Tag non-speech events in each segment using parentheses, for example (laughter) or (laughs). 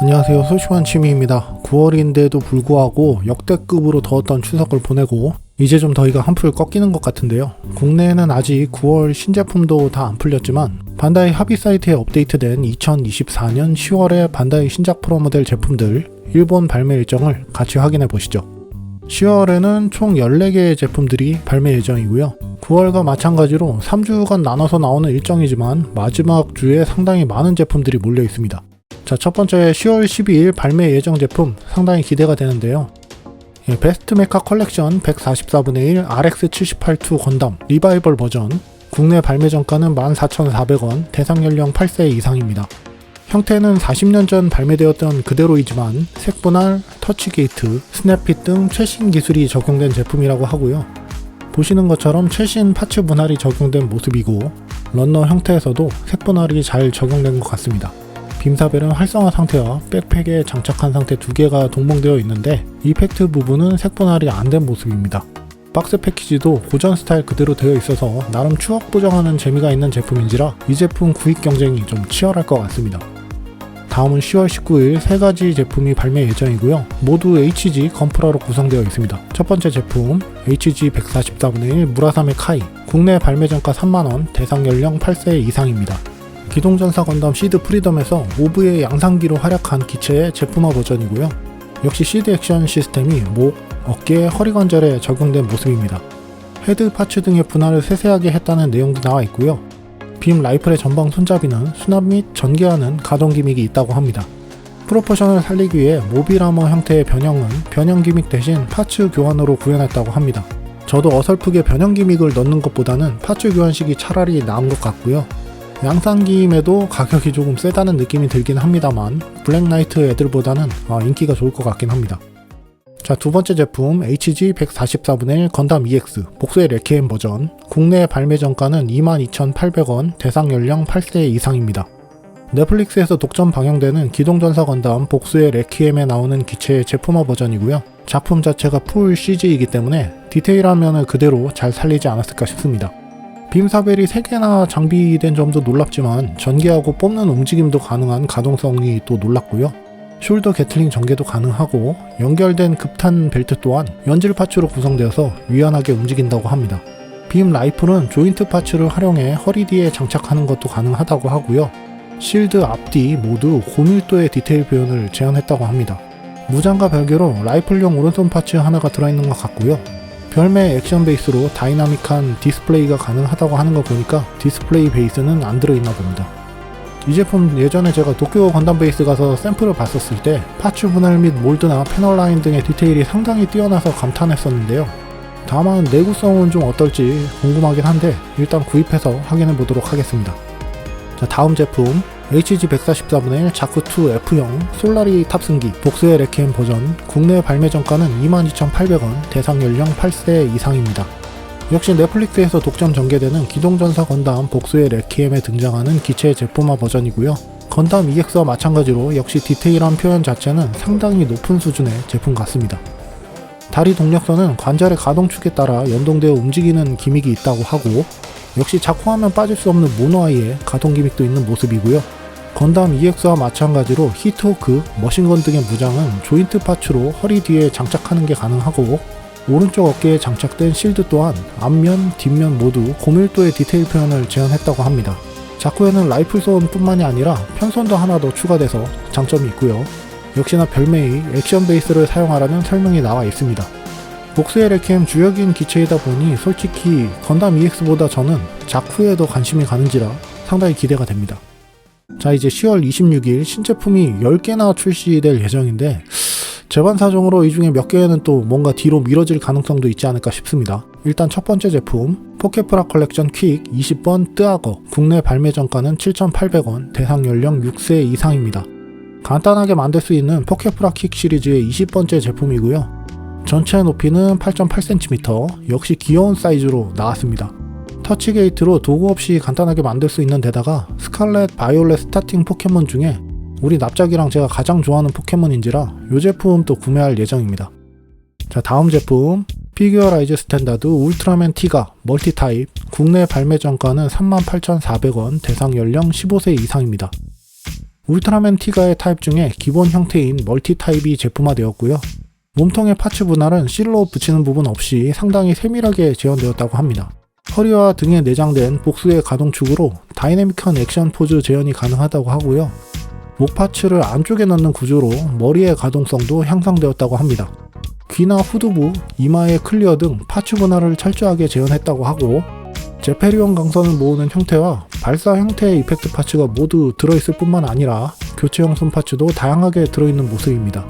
안녕하세요. 소심한 취미입니다. 9월인데도 불구하고 역대급으로 더웠던 추석을 보내고 이제 좀 더위가 한풀 꺾이는 것 같은데요. 국내에는 아직 9월 신제품도 다 안 풀렸지만 반다이 합의 사이트에 업데이트된 2024년 10월의 반다이 신작 프로 모델 제품들 일본 발매 일정을 같이 확인해 보시죠. 10월에는 총 14개의 제품들이 발매 예정이고요. 9월과 마찬가지로 3주간 나눠서 나오는 일정이지만 마지막 주에 상당히 많은 제품들이 몰려 있습니다. 자, 첫 번째 10월 12일 발매 예정 제품 상당히 기대가 되는데요. 예, 베스트 메카 컬렉션 144분의 1 RX782 건담 리바이벌 버전 국내 발매 정가는 14,400원 대상 연령 8세 이상입니다. 형태는 40년 전 발매되었던 그대로이지만 색분할, 터치 게이트, 스냅핏 등 최신 기술이 적용된 제품이라고 하고요. 보시는 것처럼 최신 파츠 분할이 적용된 모습이고 런너 형태에서도 색 분할이 잘 적용된 것 같습니다. 빔사벨은 활성화 상태와 백팩에 장착한 상태 두 개가 동봉되어 있는데 이펙트 부분은 색 분할이 안 된 모습입니다. 박스 패키지도 고전 스타일 그대로 되어 있어서 나름 추억 보정하는 재미가 있는 제품인지라 이 제품 구입 경쟁이 좀 치열할 것 같습니다. 다음은 10월 19일 세 가지 제품이 발매 예정이고요. 모두 HG 건프라로 구성되어 있습니다. 첫 번째 제품 HG 144분의 1 무라사메 카이 국내 발매 정가 3만원 대상 연령 8세 이상입니다. 기동전사 건담 시드 프리덤에서 오브의 양상기로 활약한 기체의 제품화 버전이고요. 역시 시드 액션 시스템이 목, 어깨, 허리 관절에 적용된 모습입니다. 헤드 파츠 등의 분할을 세세하게 했다는 내용도 나와 있고요. 빔 라이플의 전방 손잡이는 수납 및 전개하는 가동 기믹이 있다고 합니다. 프로포션을 살리기 위해 모빌 아머 형태의 변형은 변형 기믹 대신 파츠 교환으로 구현했다고 합니다. 저도 어설프게 변형 기믹을 넣는 것보다는 파츠 교환식이 차라리 나은 것 같고요. 양상기임에도 가격이 조금 세다는 느낌이 들긴 합니다만 블랙나이트 애들보다는 아, 인기가 좋을 것 같긴 합니다. 자, 두 번째 제품 HG 144분의 1 건담 EX 복수의 레키엠 버전 국내 발매 정가는 22,800원 대상 연령 8세 이상입니다. 넷플릭스에서 독점 방영되는 기동전사 건담 복수의 레키엠에 나오는 기체의 제품화 버전이고요. 작품 자체가 풀 CG이기 때문에 디테일한 면을 그대로 잘 살리지 않았을까 싶습니다. 빔사벨이 3개나 장비된 점도 놀랍지만 전개하고 뽑는 움직임도 가능한 가동성이 또 놀랍고요. 숄더 게틀링 전개도 가능하고 연결된 급탄 벨트 또한 연질 파츠로 구성되어서 유연하게 움직인다고 합니다. 빔 라이플은 조인트 파츠를 활용해 허리 뒤에 장착하는 것도 가능하다고 하고요. 실드 앞뒤 모두 고밀도의 디테일 표현을 제안했다고 합니다. 무장과 별개로 라이플용 오른손 파츠 하나가 들어있는 것 같고요. 별매 액션 베이스로 다이나믹한 디스플레이가 가능하다고 하는 거 보니까 디스플레이 베이스는 안 들어있나 봅니다. 이 제품 예전에 제가 도쿄 건담 베이스 가서 샘플을 봤었을 때 파츠 분할 및 몰드나 패널 라인 등의 디테일이 상당히 뛰어나서 감탄했었는데요. 다만 내구성은 좀 어떨지 궁금하긴 한데 일단 구입해서 확인해 보도록 하겠습니다. 자, 다음 제품 HG 144분의 1 자크2 F형 솔라리 탑승기 복수의 레키엠 버전 국내 발매 정가는 22,800원 대상 연령 8세 이상입니다. 역시 넷플릭스에서 독점 전개되는 기동전사 건담 복수의 레키엠에 등장하는 기체 제품화 버전이고요. 건담 EX와 마찬가지로 역시 디테일한 표현 자체는 상당히 높은 수준의 제품 같습니다. 다리 동력선은 관절의 가동축에 따라 연동되어 움직이는 기믹이 있다고 하고 역시 작화하면 빠질 수 없는 모노아이의 가동 기믹도 있는 모습이고요. 건담 EX와 마찬가지로 히트호크, 머신건 등의 무장은 조인트 파츠로 허리 뒤에 장착하는 게 가능하고 오른쪽 어깨에 장착된 실드 또한 앞면, 뒷면 모두 고밀도의 디테일 표현을 제안했다고 합니다. 자쿠에는 라이플 손뿐만이 아니라 편손도 하나 더 추가돼서 장점이 있고요. 역시나 별명이 액션 베이스를 사용하라는 설명이 나와 있습니다. 복수의 레캠 주역인 기체이다 보니 솔직히 건담 EX보다 저는 자쿠에 더 관심이 가는지라 상당히 기대가 됩니다. 자 이제 10월 26일 신제품이 10개나 출시될 예정인데 재반 사정으로 이 중에 몇 개는 또 뭔가 뒤로 미뤄질 가능성도 있지 않을까 싶습니다. 일단 첫 번째 제품 포켓프라 컬렉션 퀵 20번 뜨악어 국내 발매 정가는 7,800원 대상 연령 6세 이상입니다. 간단하게 만들 수 있는 포켓프라 킥 시리즈의 20번째 제품이고요. 전체 높이는 8.8cm 역시 귀여운 사이즈로 나왔습니다. 터치 게이트로 도구 없이 간단하게 만들 수 있는 데다가 스칼렛 바이올렛 스타팅 포켓몬 중에 우리 납작이랑 제가 가장 좋아하는 포켓몬인지라 이 제품 또 구매할 예정입니다. 자 다음 제품 피규어라이즈 스탠다드 울트라맨 티가 멀티 타입 국내 발매 정가는 38,400원 대상 연령 15세 이상입니다. 울트라맨 티가의 타입 중에 기본 형태인 멀티 타입이 제품화되었고요. 몸통의 파츠 분할은 실로 붙이는 부분 없이 상당히 세밀하게 재현되었다고 합니다. 허리와 등에 내장된 복수의 가동축으로 다이내믹한 액션 포즈 재현이 가능하다고 하고요. 목 파츠를 안쪽에 넣는 구조로 머리의 가동성도 향상되었다고 합니다. 귀나 후두부, 이마의 클리어 등 파츠 분할을 철저하게 재현했다고 하고 제페리온 강선을 모으는 형태와 발사 형태의 이펙트 파츠가 모두 들어있을 뿐만 아니라 교체형 손 파츠도 다양하게 들어있는 모습입니다.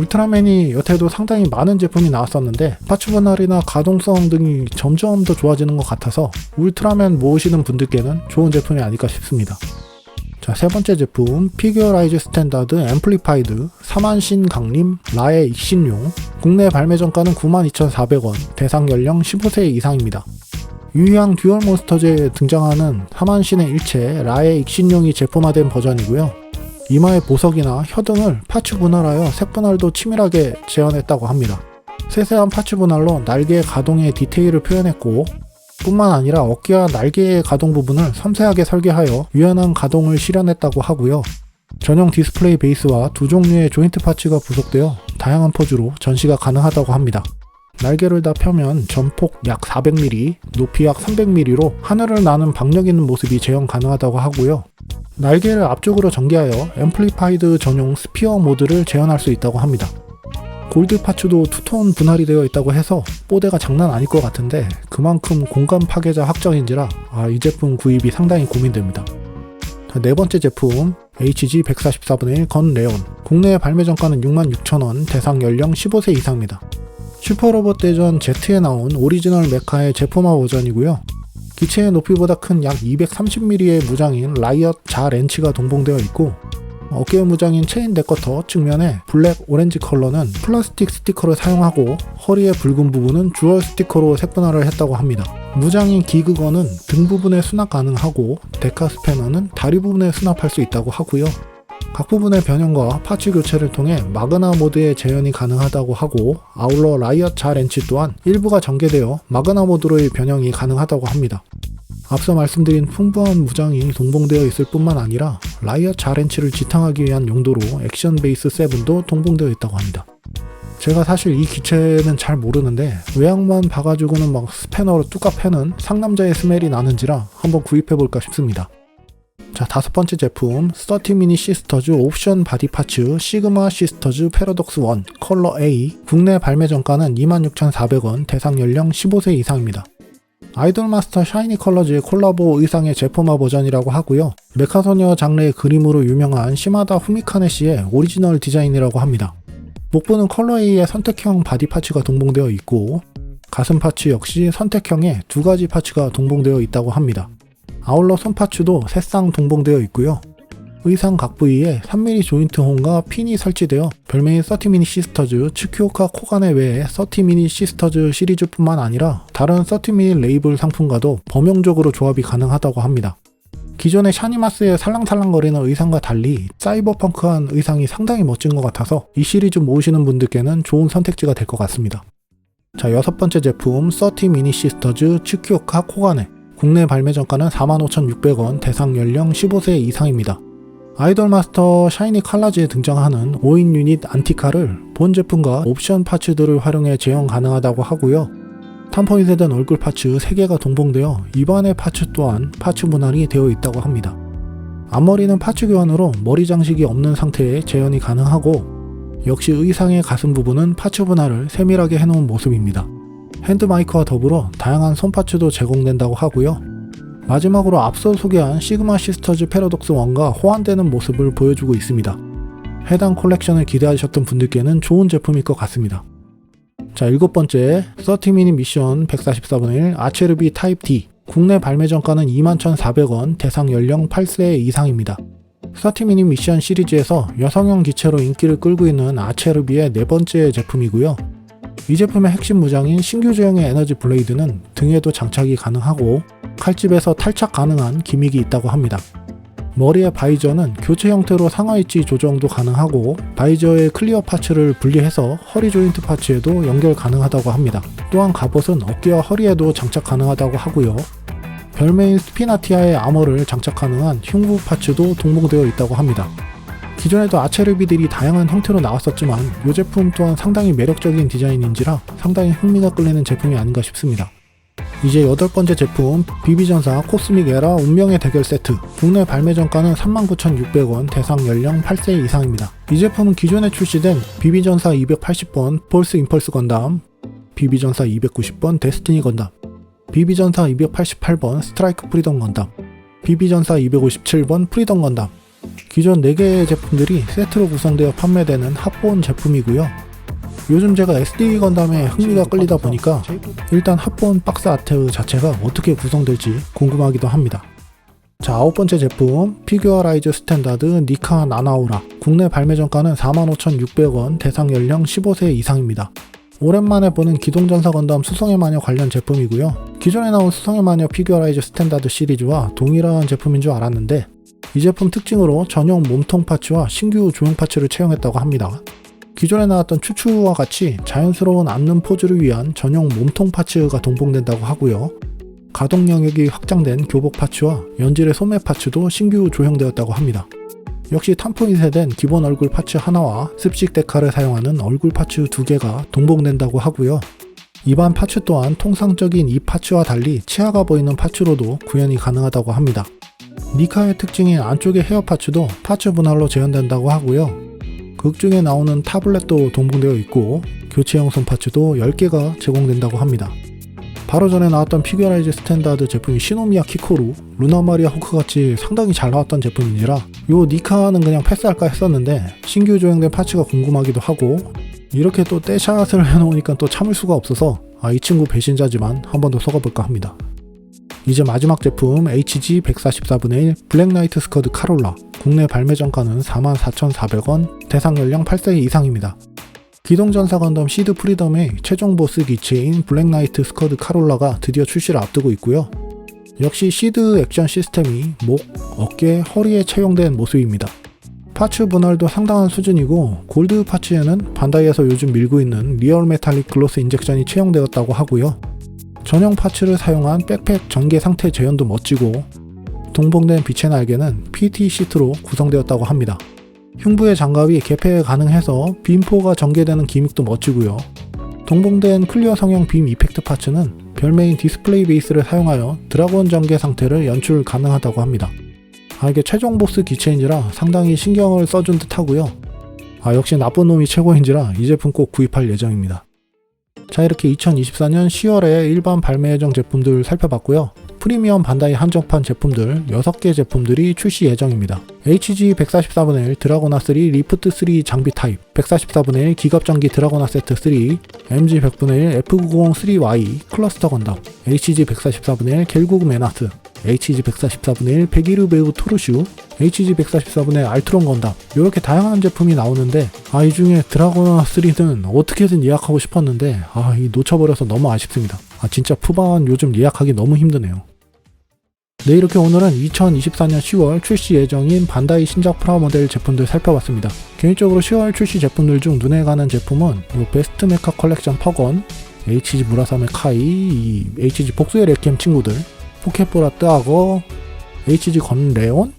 울트라맨이 여태도 상당히 많은 제품이 나왔었는데 파츠 분할이나 가동성 등이 점점 더 좋아지는 것 같아서 울트라맨 모으시는 분들께는 좋은 제품이 아닐까 싶습니다. 자, 세 번째 제품 피규어라이즈 스탠다드 앰플리파이드 4만신 강림 라의 익신용 국내 발매 정가는 92,400원 대상 연령 15세 이상입니다. 유희왕 듀얼 몬스터즈에 등장하는 4만신의 일체 라의 익신용이 제품화된 버전이고요. 이마의 보석이나 혀 등을 파츠 분할하여 색 분할도 치밀하게 재현했다고 합니다. 세세한 파츠 분할로 날개의 가동의 디테일을 표현했고 뿐만 아니라 어깨와 날개의 가동 부분을 섬세하게 설계하여 유연한 가동을 실현했다고 하고요. 전용 디스플레이 베이스와 두 종류의 조인트 파츠가 부속되어 다양한 포즈로 전시가 가능하다고 합니다. 날개를 다 펴면 전폭 약 400mm, 높이 약 300mm로 하늘을 나는 박력 있는 모습이 재현 가능하다고 하고요. 날개를 앞쪽으로 전개하여 앰플리파이드 전용 스피어 모드를 재현할 수 있다고 합니다. 골드 파츠도 투톤 분할이 되어 있다고 해서 뽀대가 장난 아닐 것 같은데 그만큼 공간 파괴자 확정인지라 아, 이 제품 구입이 상당히 고민됩니다. 자, 네 번째 제품 HG 144분의 1 건 레온 국내 발매 정가는 66,000원 대상 연령 15세 이상입니다. 슈퍼로봇 대전 Z에 나온 오리지널 메카의 제품화 버전이고요. 기체의 높이보다 큰 약 230mm의 무장인 라이엇 자 렌치가 동봉되어 있고 어깨 무장인 체인 데커터 측면에 블랙 오렌지 컬러는 플라스틱 스티커를 사용하고 허리의 붉은 부분은 주얼 스티커로 색분할을 했다고 합니다. 무장인 기그건은 등 부분에 수납 가능하고 데카 스패너는 다리 부분에 수납할 수 있다고 하고요. 각 부분의 변형과 파츠 교체를 통해 마그나 모드의 재현이 가능하다고 하고 아울러 라이엇 자 렌치 또한 일부가 전개되어 마그나 모드로의 변형이 가능하다고 합니다. 앞서 말씀드린 풍부한 무장이 동봉되어 있을 뿐만 아니라 라이엇 자렌치를 지탕하기 위한 용도로 액션 베이스 7도 동봉되어 있다고 합니다. 제가 사실 이 기체는 잘 모르는데 외양만 봐가지고는 막 스패너로 뚜까 패는 상남자의 스멜이 나는지라 한번 구입해볼까 싶습니다. 자 다섯 번째 제품 30 미니 시스터즈 옵션 바디 파츠 시그마 시스터즈 패러독스 1 컬러 A 국내 발매 정가는 26,400원 대상 연령 15세 이상입니다. 아이돌 마스터 샤이니 컬러즈의 콜라보 의상의 제품화 버전이라고 하고요. 메카소녀 장르의 그림으로 유명한 시마다 후미카네 씨의 오리지널 디자인이라고 합니다. 목부는 컬러 A의 선택형 바디 파츠가 동봉되어 있고 가슴 파츠 역시 선택형의 두 가지 파츠가 동봉되어 있다고 합니다. 아울러 손 파츠도 새쌍 동봉되어 있고요. 의상 각 부위에 3mm 조인트 홈과 핀이 설치되어 별명인 30미니 시스터즈 츠큐오카 코가네 외에 30미니 시스터즈 시리즈뿐만 아니라 다른 30미니 레이블 상품과도 범용적으로 조합이 가능하다고 합니다. 기존의 샤니마스의 살랑살랑거리는 의상과 달리 사이버펑크한 의상이 상당히 멋진 것 같아서 이 시리즈 모으시는 분들께는 좋은 선택지가 될 것 같습니다. 자, 여섯 번째 제품 30 미니 시스터즈 츠큐오카 코가네 국내 발매 정가는 45,600원 대상 연령 15세 이상입니다. 아이돌 마스터 샤이니 칼라즈에 등장하는 5인 유닛 안티카를 본 제품과 옵션 파츠들을 활용해 재현 가능하다고 하고요. 탐포인에 된 얼굴 파츠 3개가 동봉되어 입안의 파츠 또한 파츠 분할이 되어 있다고 합니다. 앞머리는 파츠 교환으로 머리 장식이 없는 상태에 재현이 가능하고 역시 의상의 가슴 부분은 파츠 분할을 세밀하게 해놓은 모습입니다. 핸드마이크와 더불어 다양한 손파츠도 제공된다고 하고요. 마지막으로 앞서 소개한 시그마 시스터즈 패러독스 1과 호환되는 모습을 보여주고 있습니다. 해당 콜렉션을 기대하셨던 분들께는 좋은 제품일 것 같습니다. 자, 일곱 번째, 30미니 미션 144분의 1 아체르비 타입 D. 국내 발매 정가는 21,400원, 대상 연령 8세 이상입니다. 30미니 미션 시리즈에서 여성용 기체로 인기를 끌고 있는 아체르비의 네 번째 제품이고요. 이 제품의 핵심 무장인 신규 제형의 에너지 블레이드는 등에도 장착이 가능하고 칼집에서 탈착 가능한 기믹이 있다고 합니다. 머리의 바이저는 교체 형태로 상하위치 조정도 가능하고 바이저의 클리어 파츠를 분리해서 허리 조인트 파츠에도 연결 가능하다고 합니다. 또한 갑옷은 어깨와 허리에도 장착 가능하다고 하고요. 별메인 스피나티아의 아머를 장착 가능한 흉부 파츠도 동봉되어 있다고 합니다. 기존에도 아체르비들이 다양한 형태로 나왔었지만 이 제품 또한 상당히 매력적인 디자인인지라 상당히 흥미가 끌리는 제품이 아닌가 싶습니다. 이제 여덟 번째 제품 비비전사 코스믹 에라 운명의 대결 세트 국내 발매 정가는 39,600원 대상 연령 8세 이상입니다. 이 제품은 기존에 출시된 비비전사 280번 폴스 임펄스 건담 비비전사 290번 데스티니 건담 비비전사 288번 스트라이크 프리덤 건담 비비전사 257번 프리덤 건담 기존 4개의 제품들이 세트로 구성되어 판매되는 합본 제품이고요. 요즘 제가 SD 건담에 흥미가 끌리다 보니까 일단 합본 박스 아트 자체가 어떻게 구성될지 궁금하기도 합니다. 자, 아홉 번째 제품 피규어라이즈 스탠다드 니카 나나오라 국내 발매 정가는 45,600원 대상 연령 15세 이상입니다. 오랜만에 보는 기동전사 건담 수성의 마녀 관련 제품이고요. 기존에 나온 수성의 마녀 피규어라이즈 스탠다드 시리즈와 동일한 제품인 줄 알았는데 이 제품 특징으로 전용 몸통 파츠와 신규 조형 파츠를 채용했다고 합니다. 기존에 나왔던 추추와 같이 자연스러운 앉는 포즈를 위한 전용 몸통 파츠가 동봉된다고 하고요. 가동 영역이 확장된 교복 파츠와 연질의 소매 파츠도 신규 조형되었다고 합니다. 역시 탐포인세된 기본 얼굴 파츠 하나와 습식 데카를 사용하는 얼굴 파츠 두 개가 동봉된다고 하고요. 입안 파츠 또한 통상적인 이 파츠와 달리 치아가 보이는 파츠로도 구현이 가능하다고 합니다. 니카의 특징인 안쪽의 헤어 파츠도 파츠 분할로 재현된다고 하고요. 극 중에 나오는 타블렛도 동봉되어 있고 교체형 손 파츠도 10개가 제공된다고 합니다. 바로 전에 나왔던 피규어라이즈 스탠다드 제품이 시노미야 키코루, 루나마리아 호크 같이 상당히 잘 나왔던 제품이라 요 니카는 그냥 패스할까 했었는데 신규 조형된 파츠가 궁금하기도 하고 이렇게 또 떼샷을 (laughs) 해놓으니까 또 참을 수가 없어서 아 이 친구 배신자지만 한 번 더 속아볼까 합니다. 이제 마지막 제품 HG 144분의 1 블랙나이트 스커드 카롤라 국내 발매 정가는 44,400원 대상 연령 8세 이상입니다. 기동전사 건담 시드 프리덤의 최종 보스 기체인 블랙나이트 스커드 카롤라가 드디어 출시를 앞두고 있고요. 역시 시드 액션 시스템이 목, 어깨, 허리에 채용된 모습입니다. 파츠 분할도 상당한 수준이고 골드 파츠에는 반다이에서 요즘 밀고 있는 리얼 메탈릭 글로스 인젝션이 채용되었다고 하고요. 전용 파츠를 사용한 백팩 전개 상태 재현도 멋지고 동봉된 빛의 날개는 PT 시트로 구성되었다고 합니다. 흉부의 장갑이 개폐 가능해서 빔포가 전개되는 기믹도 멋지고요. 동봉된 클리어 성형 빔 이펙트 파츠는 별메인 디스플레이 베이스를 사용하여 드라곤 전개 상태를 연출 가능하다고 합니다. 아 이게 최종 보스 기체인지라 상당히 신경을 써준 듯 하고요. 아 역시 나쁜 놈이 최고인지라 이 제품 꼭 구입할 예정입니다. 자 이렇게 2024년 10월에 일반 발매 예정 제품들 살펴봤고요. 프리미엄 반다이 한정판 제품들 6개 제품들이 출시 예정입니다. HG 144분의 1 드라고나 3 리프트 3 장비 타입 144분의 1 기갑전기 드라고나 세트 3 MG 100분의 1 F903 3Y 클러스터 건담 HG 144분의 1 겔구그 메나스 HG 144분의 1 백이르 배우 토르슈 HG 144분의 1 알트론 건담 이렇게 다양한 제품이 나오는데 아 이 중에 드라고나 3는 어떻게든 예약하고 싶었는데 아 이 놓쳐버려서 너무 아쉽습니다. 아 진짜 푸바원 요즘 예약하기 너무 힘드네요. 네 이렇게 오늘은 2024년 10월 출시 예정인 반다이 신작 프라모델 제품들 살펴봤습니다. 개인적으로 10월 출시 제품들 중 눈에 가는 제품은 요 베스트 메카 컬렉션 퍽원, HG 무라사메 카이, 이 HG 복수의 레캠 친구들, 포켓보라 뜨악어, HG 건 레온,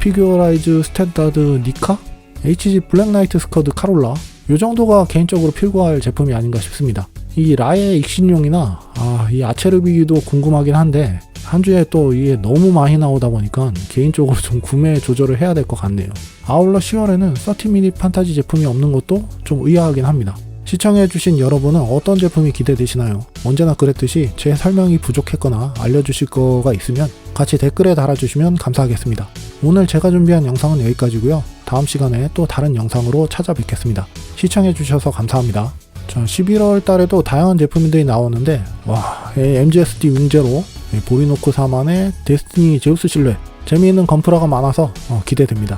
피규어라이즈 스탠다드 니카, HG 블랙나이트 스커드 카롤라 요 정도가 개인적으로 필구할 제품이 아닌가 싶습니다. 이 라의 익신용이나 아, 이 아체르비도 궁금하긴 한데 한 주에 또 이게 너무 많이 나오다 보니까 개인적으로 좀 구매 조절을 해야 될 것 같네요. 아울러 10월에는 30미니 판타지 제품이 없는 것도 좀 의아하긴 합니다. 시청해주신 여러분은 어떤 제품이 기대되시나요? 언제나 그랬듯이 제 설명이 부족했거나 알려주실 거가 있으면 같이 댓글에 달아주시면 감사하겠습니다. 오늘 제가 준비한 영상은 여기까지고요. 다음 시간에 또 다른 영상으로 찾아뵙겠습니다. 시청해주셔서 감사합니다. 자, 11월 달에도 다양한 제품들이 나오는데 와, MGSD 윙제로 보리노크 사만의 데스티니 제우스 실루엣 재미있는 건프라가 많아서 어, 기대됩니다.